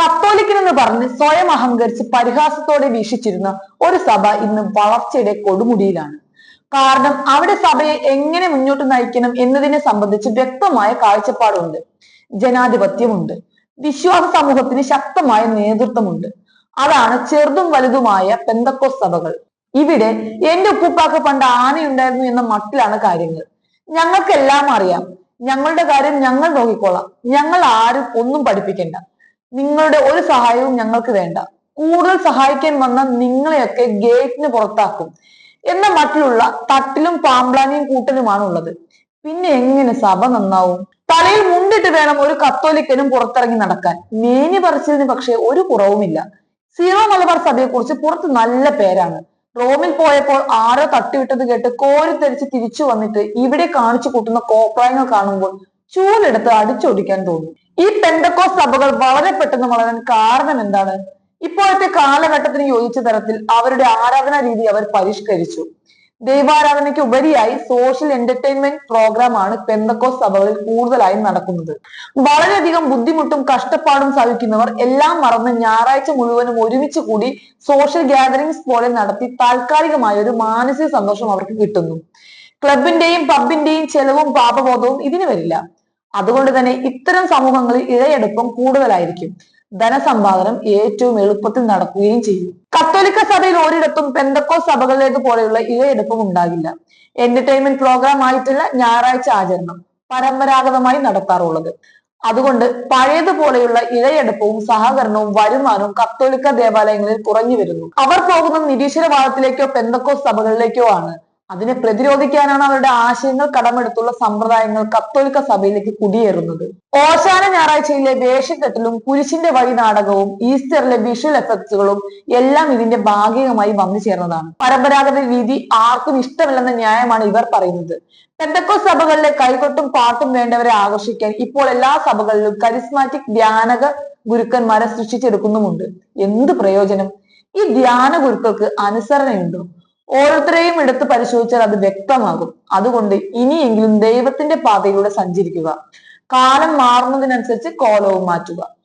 കത്തോലിക്കനെന്ന് പറഞ്ഞ് സ്വയം അഹങ്കരിച്ച് പരിഹാസത്തോടെ വീക്ഷിച്ചിരുന്ന ഒരു സഭ ഇന്ന് വളർച്ചയുടെ കൊടുമുടിയിലാണ്. കാരണം അവിടെ സഭയെ എങ്ങനെ മുന്നോട്ട് നയിക്കണം എന്നതിനെ സംബന്ധിച്ച് വ്യക്തമായ കാഴ്ചപ്പാടുണ്ട്. ജനാധിപത്യമുണ്ട്. വിശ്വാസ സമൂഹത്തിന് ശക്തമായ നേതൃത്വമുണ്ട്. അതാണ് ചെറുതും വലുതുമായ പെന്തക്കോസ് സഭകൾ. ഇവിടെ എന്റെ ഉപ്പുപ്പാക്ക് പണ്ട് ആനയുണ്ടായിരുന്നു എന്ന മട്ടിലാണ് കാര്യങ്ങൾ. ഞങ്ങൾക്കെല്ലാം അറിയാം. ഞങ്ങളുടെ കാര്യം ഞങ്ങൾ നോക്കിക്കോളാം ഞങ്ങൾ ആരും ഒന്നും പഠിപ്പിക്കണ്ട. നിങ്ങളുടെ ഒരു സഹായവും ഞങ്ങൾക്ക് വേണ്ട. കൂടുതൽ സഹായിക്കാൻ വന്ന നിങ്ങളെയൊക്കെ ഗേറ്റിന് പുറത്താക്കും. എന്ന മട്ടിലുള്ള തട്ടിലും പാമ്പ്ലാനിയും കൂട്ടലുമാണ് ഉള്ളത്. പിന്നെ എങ്ങനെ സഭ നന്നാവും? തലയിൽ മുണ്ടിട്ട് വേണം ഒരു കത്തോലിക്കനും പുറത്തിറങ്ങി നടക്കാൻ. മേനി പറിച്ചതിന് പക്ഷേ ഒരു കുറവുമില്ല. സീറോ മലബാർ സഭയെക്കുറിച്ച് പുറത്ത് നല്ല പേരാണ്. റോമിൽ പോയപ്പോൾ ആരോ തട്ടിവിട്ടത് കേട്ട് കോരിത്തെരിച്ച് തിരിച്ചു വന്നിട്ട് ഇവിടെ കാണിച്ചു കൂട്ടുന്ന കോപ്രായങ്ങൾ കാണുമ്പോൾ ചൂലെടുത്ത് അടിച്ചൊടിക്കാൻ തോന്നും. ഈ പെന്തക്കോസ് സഭകൾ വളരെ പെട്ടെന്ന് വളരാൻ കാരണം എന്താണ്? ഇപ്പോഴത്തെ കാലഘട്ടത്തിന് യോജിച്ച തരത്തിൽ അവരുടെ ആരാധന രീതി അവർ പരിഷ്കരിച്ചു. ദൈവാരാധനയ്ക്ക് ഉപരിയായി സോഷ്യൽ എന്റർടൈൻമെന്റ് പ്രോഗ്രാം ആണ് പെന്തക്കോസ് സഭകളിൽ കൂടുതലായും നടക്കുന്നത്. വളരെയധികം ബുദ്ധിമുട്ടും കഷ്ടപ്പാടും സഹിക്കുന്നവർ എല്ലാം മറന്ന് ഞായറാഴ്ച മുഴുവനും ഒരുമിച്ച് കൂടി സോഷ്യൽ ഗ്യാതറിംഗ്സ് പോലെ നടത്തി താൽക്കാലികമായ ഒരു മാനസിക സന്തോഷം അവർക്ക് കിട്ടുന്നു. ക്ലബിന്റെയും പബിന്റെയും ചെലവും പാപബോധവും ഇതിന് വരില്ല. അതുകൊണ്ട് തന്നെ ഇത്തരം സമൂഹങ്ങളിൽ ഇഴയെടുപ്പം കൂടുതലായിരിക്കും. ധനസമ്പാദനം ഏറ്റവും എളുപ്പത്തിൽ നടക്കുകയും ചെയ്യും. കത്തോലിക്ക സഭയിൽ ഒരിടത്തും പെന്തക്കോ സഭകളിലേക്ക് പോലെയുള്ള ഇഴയെടുപ്പം ഉണ്ടാകില്ല. എന്റർടൈൻമെന്റ് പ്രോഗ്രാം ആയിട്ടുള്ള ഞായറാഴ്ച ആചരണം പരമ്പരാഗതമായി നടത്താറുള്ളത്. അതുകൊണ്ട് പഴയതുപോലെയുള്ള ഇഴയെടുപ്പവും സഹകരണവും വരുമാനവും കത്തോലിക്ക ദേവാലയങ്ങളിൽ കുറഞ്ഞു വരുന്നു. അവർ പോകുന്ന നിരീശ്വരവാദത്തിലേക്കോ പെന്തക്കോ സഭകളിലേക്കോ ആണ്. അതിനെ പ്രതിരോധിക്കാനാണ് അവരുടെ ആശയങ്ങൾ കടമെടുത്തുള്ള സമ്പ്രദായങ്ങൾ കത്തോലിക്ക സഭയിലേക്ക് കുടിയേറുന്നത്. ഓശാന ഞായറാഴ്ചയിലെ വേഷക്കെട്ടലും കുരിശിന്റെ വഴി നാടകവും ഈസ്റ്ററിലെ വിഷ്വൽ എഫക്ട്സുകളും എല്ലാം ഇതിന്റെ ഭാഗികമായി വന്നു ചേർന്നതാണ്. പരമ്പരാഗത രീതി ആർക്കും ഇഷ്ടമില്ലെന്ന ന്യായമാണ് ഇവർ പറയുന്നത്. പെന്തക്കോ സഭകളിലെ കൈകൊട്ടും പാട്ടും വേണ്ടവരെ ആകർഷിക്കാൻ ഇപ്പോൾ എല്ലാ സഭകളിലും കരിസ്മാറ്റിക് ധ്യാനക ഗുരുക്കന്മാരെ സൃഷ്ടിച്ചെടുക്കുന്നുമുണ്ട്. എന്ത് പ്രയോജനം? ഈ ധ്യാന ഗുരുക്കൾക്ക് അനുസരണയുണ്ടോ? ഓരോരുത്തരെയും എടുത്ത് പരിശോധിച്ചാൽ അത് വ്യക്തമാകും. അതുകൊണ്ട് ഇനിയെങ്കിലും ദൈവത്തിന്റെ പാതയിലൂടെ സഞ്ചരിക്കുക. കാലം മാറുന്നതിനനുസരിച്ച് കോലവും മാറ്റുക.